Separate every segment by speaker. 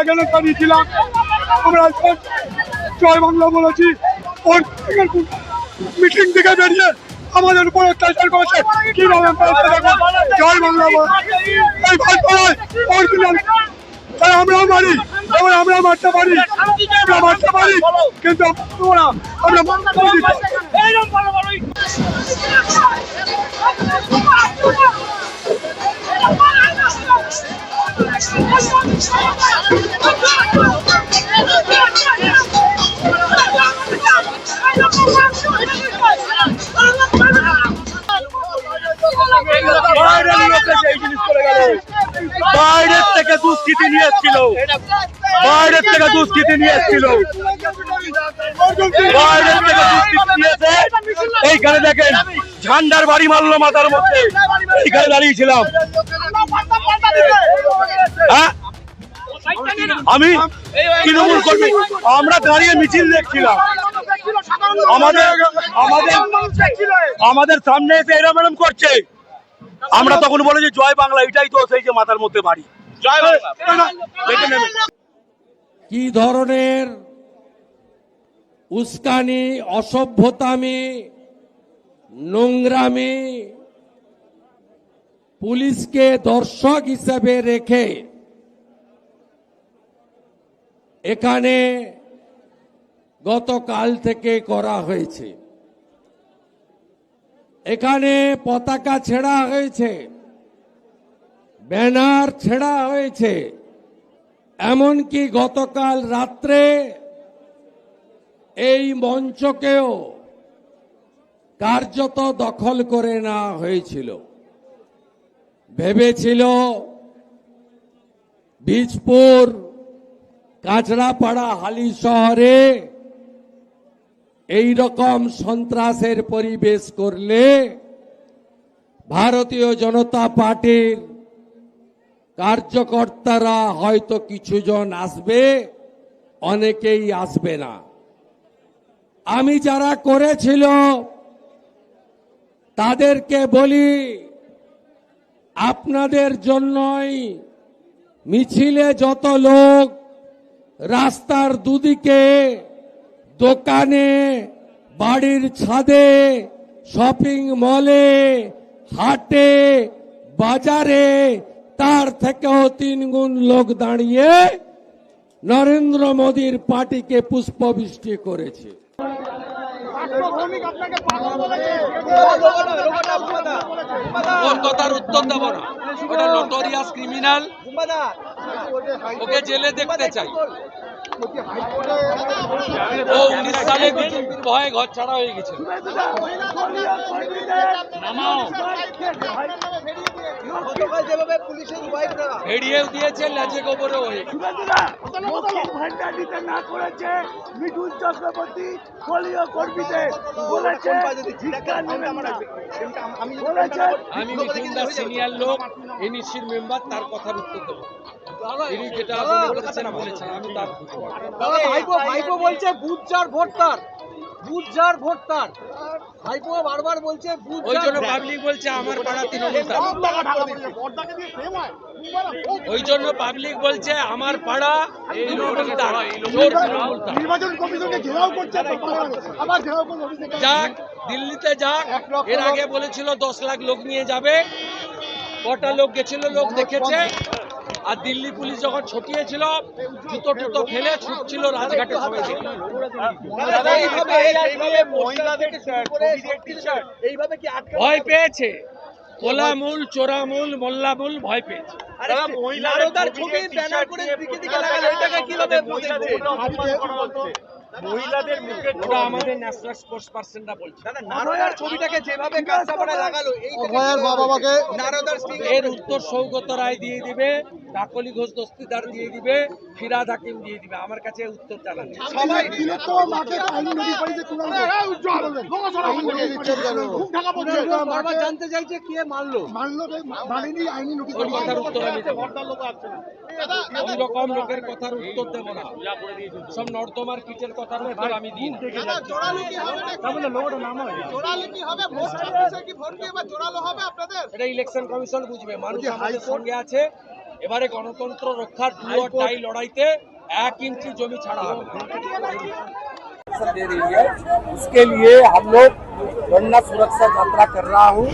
Speaker 1: এখানে দাঁড়িয়েছিলাম আমরা আজকে জয় বাংলা বলেছি। ওর মিটিং থেকে বেরিয়ে আমাদের উপর অত্যাচার করেছে। কীভাবে জয় বাংলা। এই তাই আমরাও মারি। এবার আমরা মারতে পারি। আমরা মারতে পারি। কিন্তু আমরা আমরা মারতে
Speaker 2: নিয়ে এসেছিল। বাইরের থেকে দুষ্কৃতি নিয়ে এসেছিল। বাইরের থেকে নিয়ে এসে এইখানে দেখেন, ঝান্ডার বাড়ি মারলো মাথার মধ্যে। এইখানে দাঁড়িয়েছিলাম হ্যাঁ? আমি তৃণমূল কর্মী। আমরা দাঁড়িয়ে মিছিল দেখছিলাম। আমাদের আমাদের আমাদের সামনে এসে এরম এরম করছে। আমরা তখন বলে যে জয় বাংলা, এটাই তো সেই যে মাথার মধ্যে বাড়ি।
Speaker 3: কি ধরনের উস্কানি অসভ্যতামি নোংরামি পুলিশকে দর্শক হিসেবে রেখে এখানে গতকাল থেকে করা হয়েছে। এখানে পতাকা ছেড়া হয়েছে। ব্যানার ছেড়া হয়েছে। এমনকি গতকাল রাত্রে এই মঞ্চকেও কার্যত দখল করে নেওয়া হয়েছিল। ভেবেছিল বীজপুর কাঁচড়াপাড়া হালি শহরে এই রকম সন্ত্রাসের পরিবেশ করলে ভারতীয় জনতা পার্টির কার্যকর্তারা হয়তো কিছুজন আসবে, অনেকেই আসবে না। আমি যারা করেছিল, তাদেরকে বলি, আপনাদের জন্যই মিছিলে যত লোক রাস্তার দুদিকে, দোকানে, বাড়ির ছাদে, শপিং মলে, হাটে, বাজারে তার থেকেও তিন গুণ লোক দাঁড়িয়ে নরেন্দ্র মোদীর পার্টিকে পুষ্পবৃষ্টি করেছে।
Speaker 4: ওর কথার উত্তর দেবো না। ওটা নটোরিয়াস ক্রিমিনাল ওকে জেলে দেখতে চাই। ও উনিশ সালে ভয়ে ঘর ছাড়া হয়ে গেছে। নামাও দিয়েছে লেজে গোবরে
Speaker 2: ভান্ডার দিতে না করেছে মিঠুন চক্রবর্তী দলীয় কর্মীদের বলেছে ধিক্কার নেবেন না। বলেছে
Speaker 4: আমি মিঠুন দাস সিনিয়র লোক এনইসির মেম্বার তার কথার উত্তর দেবো। তিনি যেটা বলেছেন আমি তার
Speaker 5: ভাইপো ভাইপো বলছে বুথ যার ভোট তার। বুথ যার ভোট তার। ভাইপো বারবার বলছে বুথ
Speaker 4: ওই জন্য পাবলিক বলছে আমার পাড়া তৃণমূল ওই জন্য পাবলিক বলছে আমার পাড়া তৃণমূল
Speaker 1: নির্বাচন কমিশনকে ঘেরাও করছে আবার ঘেরাও করছে
Speaker 4: যাক দিল্লিতে যাক। এর আগে বলেছিল দশ লাখ লোক নিয়ে যাবে। কটা লোক গেছিল লোক দেখেছে। আর দিল্লি পুলিশ যখন ছটিয়েছিল জুতো টুতো ফেলে ছুটছিল রাজঘাটে সবাই ভয় পেয়েছে। কোলামূল চোরামূল মোল্লামূল ভয় পেয়েছে।
Speaker 5: নারদার ছবি ব্যানার করে দিকে দিকে লাগালো এটাকে কীভাবে
Speaker 4: ওটা আমাদের ন্যাশনাল স্পোর্টস পার্সনরা বলছে।
Speaker 5: দাদা নারদার ছবিটাকে যেভাবে লাগালো বাবা নারদার স্টিং
Speaker 4: এর উত্তর সৌগত রায় দিয়ে দিবে কাকলি ঘোষ দস্তিদার দিয়ে দিবে ফিরাদ হাকিম দিয়ে দিবে। আমার কাছে উত্তর জানা
Speaker 5: সবাই বারবার জানতে চাইছে কে মারলো।
Speaker 4: ওর কথার উত্তর আমি দেবো ওই রকম লোকের কথার উত্তর দেব না। সব নর্দমার কিটের কথার উত্তর আমি দিই না। এটা ইলেকশন কমিশন বুঝবে মানুষ আমাদের সঙ্গে আছে
Speaker 3: এবারে গণতন্ত্র রক্ষার দু আর ডাই লড়াইতে এক ইঞ্চি জমি ছাড়া হবে না।
Speaker 4: दे रही है उसके लिए हम लोग गन्ना सुरक्षा यात्रा कर रहा हूँ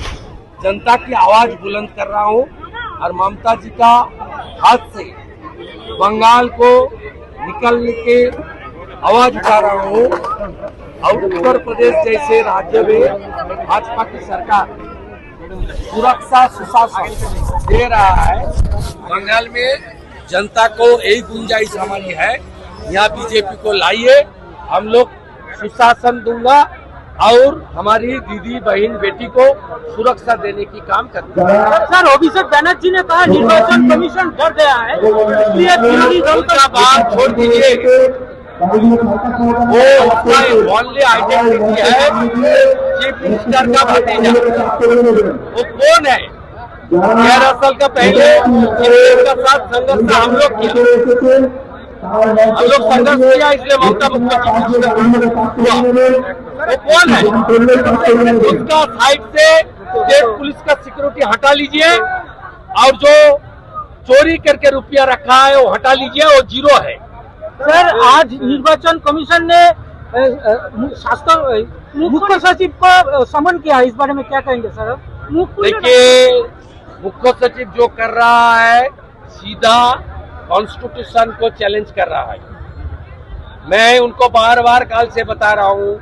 Speaker 4: जनता की आवाज बुलंद कर रहा हूँ और ममता जी का हाथ से बंगाल को निकलने के आवाज़ उठा रहा हूँ और उत्तर प्रदेश जैसे राज्य में भाजपा की सरकार सुरक्षा सुशासन दे रहा है। बंगाल में जनता को यही गुंजाइश हमारी है यहाँ बीजेपी को लाइए हम लोग सुशासन दूँगा और हमारी दीदी बहन बेटी को सुरक्षा देने की काम करते हैं।
Speaker 5: सर अभिषेक बनर्जी ने कहा निर्वाचन कमीशन डर गया है इसलिए
Speaker 4: छोड़ दीजिए। वो ओनली आइडेंटिटी है चीफ मिनिस्टर का भतीजा। वो कौन है? ग्यारह साल का पहले का साथ संघर्ष हम लोग किया। हम लोग संघर्ष किया इसलिए ममता मुख्यमंत्री वो कौन है? उसका साइड से स्टेट पुलिस का सिक्योरिटी हटा लीजिए और जो चोरी करके रुपया रखा है वो हटा लीजिए वो ज़ीरो है।
Speaker 5: सर आज निर्वाचन कमीशन ने मुख्य सचिव को समन किया है इस बारे में क्या कहेंगे सर?
Speaker 4: देखिए मुख्य सचिव जो कर रहा है सीधा कॉन्स्टिट्यूशन को चैलेंज कर रहा है। मैं उनको बार बार काल से बता रहा हूँ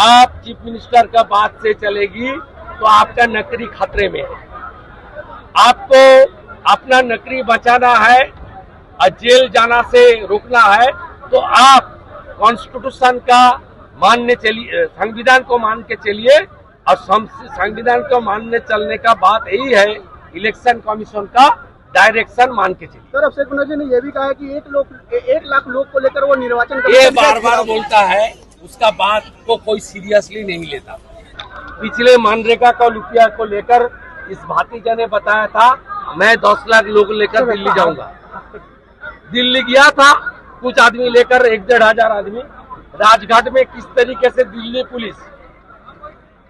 Speaker 4: आप चीफ मिनिस्टर का बात से चलेगी तो आपका नकरी खतरे में है। आपको अपना नकरी बचाना है जेल जाना से रोकना है तो आप कॉन्स्टिट्यूशन का मानने चलिए संविधान को मान के चलिए। और संविधान को मानने चलने का बात यही है इलेक्शन कमीशन का डायरेक्शन मान के चलिए।
Speaker 5: सर अभिषेक बनर्जी ने यह भी कहा है कि एक लोग एक लाख लोग को लेकर वो निर्वाचन
Speaker 4: ये बार बार बोलता है उसका बात को कोई सीरियसली नहीं लेता। पिछले मनरेगा का रुपया को लेकर इस भातीजा ने बताया था मैं दस लाख लोग लेकर दिल्ली जाऊँगा। दिल्ली गया था, कुछ आदमी लेकर, एक डेढ़ हज़ार आदमी। राजघाट में किस तरीके से दिल्ली पुलिस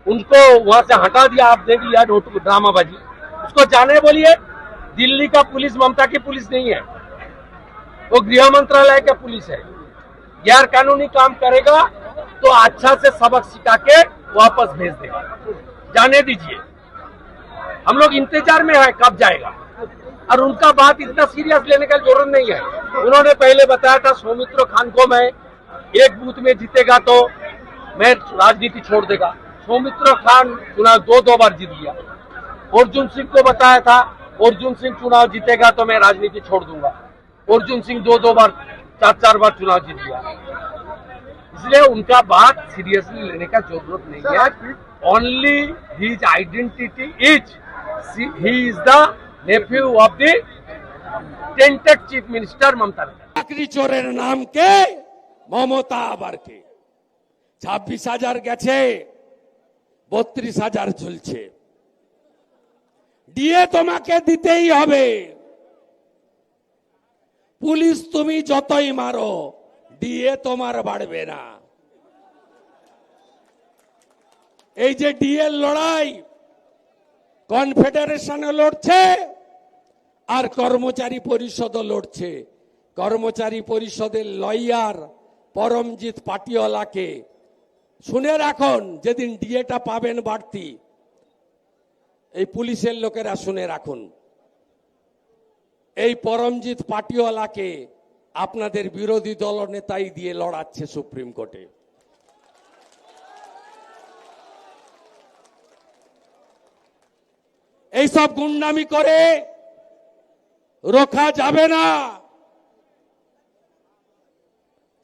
Speaker 4: उनको वहाँ से हटा दिया, आप देख लिया ड्रामाबाजी। उसको जाने बोलिए, दिल्ली का पुलिस, ममता की पुलिस नहीं है। वो गृह मंत्रालय का पुलिस है। गैर कानूनी काम करेगा तो अच्छा से सबक सिखा के वापस भेज देगा। जाने दीजिए। हम लोग इंतज़ार में है, कब जाएगा। और उनका बात इतना सीरियस लेने का ज़रूरत नहीं है। उन्होंने पहले बताया था सौमित्र खान को मैं एक बूथ में जीतेगा तो मैं राजनीति छोड़ देगा। सौमित्र खान चुनाव दो दो बार जीत गया। अर्जुन सिंह को बताया था अर्जुन सिंह चुनाव जीतेगा तो मैं राजनीति छोड़ दूँगा। अर्जुन सिंह दो दो बार चार चार बार चुनाव जीत गया। इसलिए उनका बात सीरियसली लेने का ज़रूरत नहीं है। Only his identity is he is the nephew of the tainted chief minister Mamata চাকরি চোরের নাম কে? মমতা আবার কে? ছাব্বিশ হাজার গেছে, বত্রিশ হাজার চলছে দিয়ে তোমাকে দিতেই হবে। পুলিশ তুমি যতই মারো, ডিএ তোমার বাড়বে না। এই যে ডিএর লড়াই, কনফেডারেশনে লড়ছে আর কর্মচারী পরিষদও লড়ছে। কর্মচারী পরিষদের লয়ার পরমজিৎ পাটিওয়ালাকে শুনে রাখুন, যেদিন ডিএটা পাবেন বাড়তি, এই পুলিশের লোকেরা শুনে রাখুন। এই পরমজিৎ পাটিওয়ালাকে আপনাদের বিরোধী দল নেতাই দিয়ে লড়াচ্ছে সুপ্রিম কোর্টে। এইসব গুন্ডামি করে রোখা যাবে না।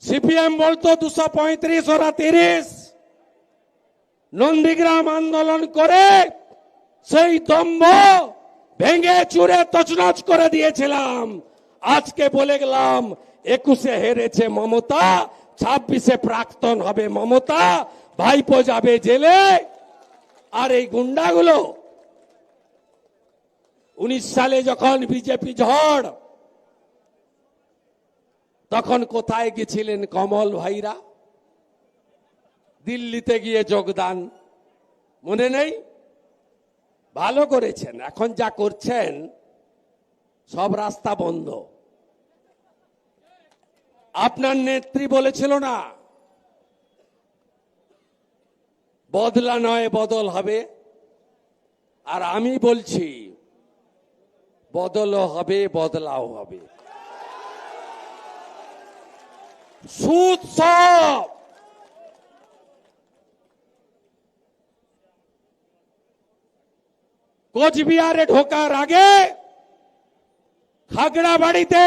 Speaker 4: সিপিএম বলতো দুশো পঁয়ত্রিশ, ওরা তিরিশ। নন্দীগ্রাম আন্দোলন করে সেই দম্ভ ভেঙে চুরে তছনছ করে দিয়েছিলাম। আজকে বলে গেলাম, একুশে হেরেছে মমতা, ছাব্বিশে প্রাক্তন হবে মমতা, ভাইপো যাবে জেলে। আর এই গুন্ডাগুলো উনিশ সালে যখন বিজেপি ঝড়, তখন কোথায় গেছিলেন কমল ভাইরা? দিল্লিতে গিয়ে যোগদান। মনে নেই? ভালো করেছেন। এখন যা করছেন,
Speaker 3: সব রাস্তা বন্ধ। আপনার নেত্রী বলেছিল না, বদলা নয়, বদল হবে। আর আমি বলছি বদলও হবে, বদলাও হবে। সুদ সব। কোচবিহারে ঢোকার আগে খাগড়াবাড়িতে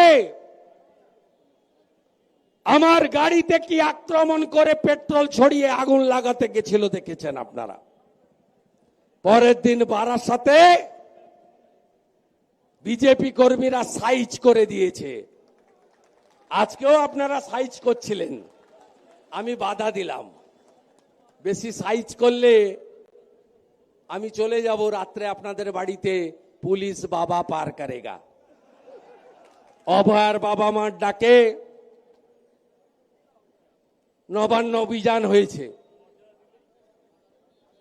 Speaker 3: আমার গাড়িতে কি আক্রমণ করে পেট্রোল ছড়িয়ে আগুন লাগাতে গেছিল দেখেছেন আপনারা? পরের দিন বারাসাতে বিজেপি কর্মীরা সাইজ করে দিয়েছে। আজকেও আপনারা সাইজ করছিলেন। আমি বাধা দিলাম। বেশি সাইজ করলে আমি চলে যাব রাত্রে আপনাদের বাড়িতে, পুলিশ বাবা পার করেগা। অভয়ার বাবা মার ডাকে। নবান্ন অভিযান হয়েছে।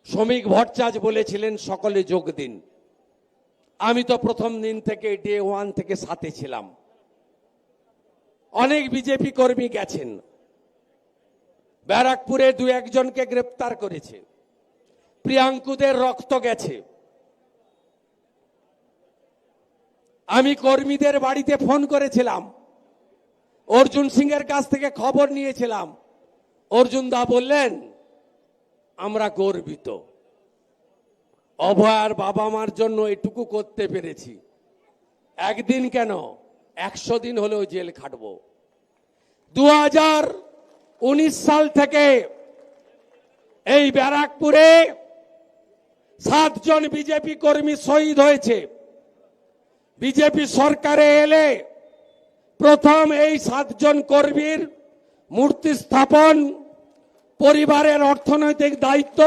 Speaker 3: শ্রমিক ভট্টাচার্য বলেছিলেন, সকলে যোগ দিন। আমি তো প্রথম দিন থেকে ডে ওয়ান থেকে সাথে ছিলাম। অনেক বিজেপি কর্মী গেছেন। ব্যারাকপুরে দু একজনকে গ্রেপ্তার করেছে। প্রিয়াঙ্কুদের রক্ত গেছে। আমি কর্মীদের বাড়িতে ফোন করেছিলাম। অর্জুন সিং এর কাছ থেকে খবর নিয়েছিলাম। অর্জুন দা বললেন, আমরা গর্বিত। অভয়ার বাবা মার জন্য এটুকু করতে পেরেছি। একদিন কেন? একশো দিন হলেও জেল খাটবো। দু উনিশ সাল থেকে এই ব্যারাকপুরে সাতজন বিজেপি কর্মী শহীদ হয়েছে। বিজেপি সরকারে এলে প্রথম এই সাতজন কর্মীর মূর্তি স্থাপন, পরিবারের অর্থনৈতিক দায়িত্ব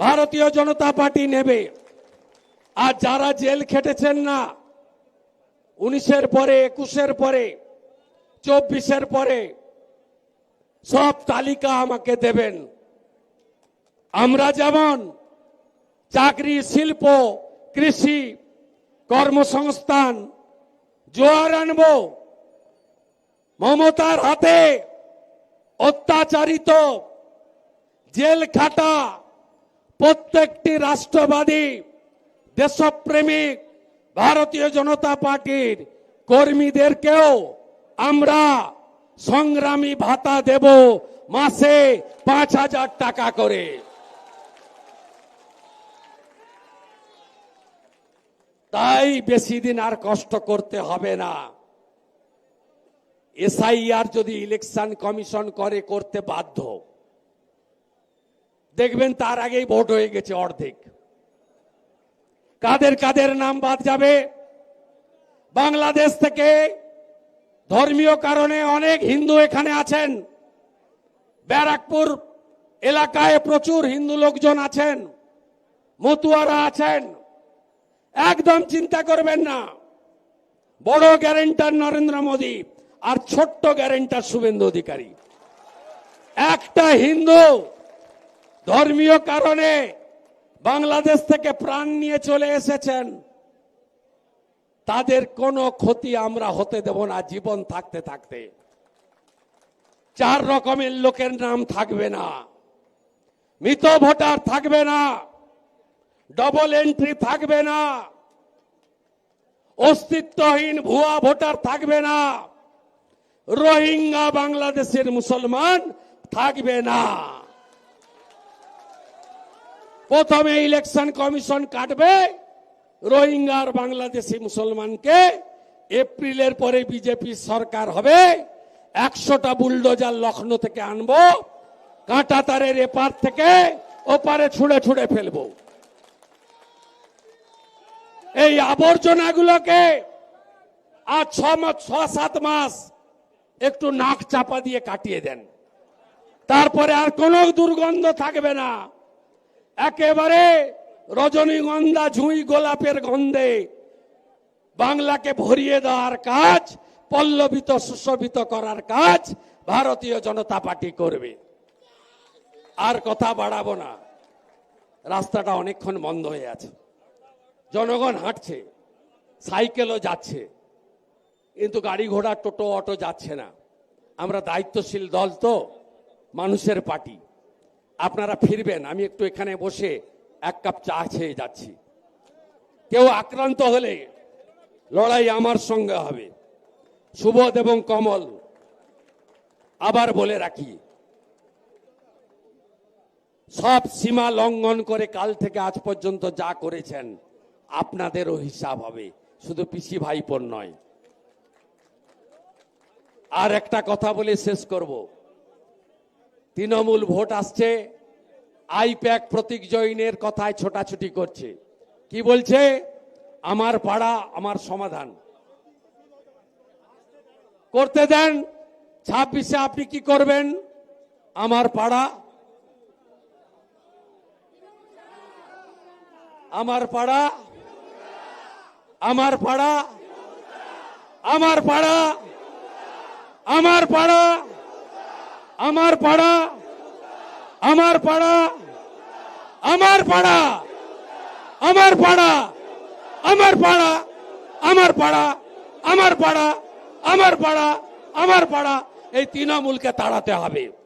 Speaker 3: ভারতীয় জনতা পার্টি নেবে। আর যারা জেল খেটেছেন না, উনিশের পরে, একুশের পরে, চব্বিশের পরে, সব তালিকা আমাকে দেবেন। আমরা যেমন চাকরি, শিল্প, কৃষি, কর্মসংস্থান, জোয়ার আনব, মমতার হাতে অত্যাচারিত জেল খাটা প্রত্যেকটি রাষ্ট্রবাদী দেশপ্রেমিক ভারতীয় জনতা পার্টির কর্মীদেরকেও আমরা সংগ্রামী ভাতা দেব মাসে পাঁচ হাজার টাকা করে। তাই বেশি দিন আর কষ্ট করতে হবে না। এসআইআর যদি ইলেকশন কমিশন করে, করতে বাধ্য। দেখবেন তার আগেই ভোট হয়ে গেছে অর্ধেক। কাদের কাদের নাম বাদ যাবে? বাংলাদেশ থেকে ধর্মীয় কারণে অনেক হিন্দু এখানে আছেন। ব্যারাকপুর এলাকায় প্রচুর হিন্দু লোকজন আছেন। মতুয়ারা আছেন। একদম চিন্তা করবেন না। বড় গ্যারেন্টার নরেন্দ্র মোদী আর ছোট্ট গ্যারেন্টার শুভেন্দু অধিকারী। একটা হিন্দু ধর্মীয় কারণে বাংলাদেশ থেকে প্রাণ নিয়ে চলে এসেছেন। তাদের কোনো ক্ষতি আমরা হতে দেব না, জীবন থাকতে থাকতে। চার রকমের লোকের নাম থাকবে না। মৃত ভোটার থাকবে না। ডবল এন্ট্রি থাকবে না। অস্তিত্বহীন ভুয়া ভোটার থাকবে না। রোহিঙ্গা বাংলাদেশের মুসলমান থাকবে না। প্রথমে ইলেকশন কমিশন কাটবে রোহিঙ্গার বাংলাদেশি মুসলমানকে এপ্রিলের পরে বিজেপি সরকার হবে। একশোটা বুলডোজার লখনৌ থেকে আনব কাঁটা তারের এপার থেকে ওপারে ছুঁড়ে ছুঁড়ে ফেলব। এই আবর্জনাগুলোকে আর ছ ছ, সাত মাস একটু নাক চাপা দিয়ে কাটিয়ে দেন। তারপরে আর কোনো দুর্গন্ধ থাকবে না। একেবারে রজনীগন্ধা ঝুঁই গোলাপের গন্ধে বাংলাকে ভরিয়ে দেওয়ার কাজ, পল্লবিত, সুশোভিত করার কাজ ভারতীয় জনতা পার্টি করবে। আর কথা বাড়াবো না। রাস্তাটা অনেকক্ষণ বন্ধ হয়ে আছে। জনগণ হাঁটছে, সাইকেলও যাচ্ছে, কিন্তু গাড়ি ঘোড়া, টোটো, অটো যাচ্ছে না। আমরা দায়িত্বশীল দল তো, মানুষের পার্টি। আপনারা ফিরবেন, আমি একটু এখানে বসে এক কাপ চা খেয়ে যাচ্ছি। কেউ আক্রান্ত হলে লড়াই আমার সঙ্গে হবে। সুবোধ এবং কমল, আবার বলে রাখি, সব সীমা লঙ্ঘন করে কাল থেকে আজ পর্যন্ত যা করেছেন, আপনাদেরও হিসাব হবে। শুধু পিসি ভাইপোর নয়। আর একটা কথা বলে শেষ করব। তৃণমূল ভোট আসছে। আইপ্যাক প্রতীক জৈনের কথায় ছোটাছুটি করছে। কি বলছে? আমার পাড়া, আমার সমাধান। করতে দেন। ছাব্বিশে আপনি কি করবেন? আমার পাড়া। আমার পাড়া। আমার পাড়া। আমার পাড়া। আমার পাড়া। আমার পাড়া আমার পাড়া আমার পাড়া আমার পাড়া আমার পাড়া আমার পাড়া আমার পাড়া আমার পাড়া আমার পাড়া, এই তৃণমূলকে তাড়াতে হবে।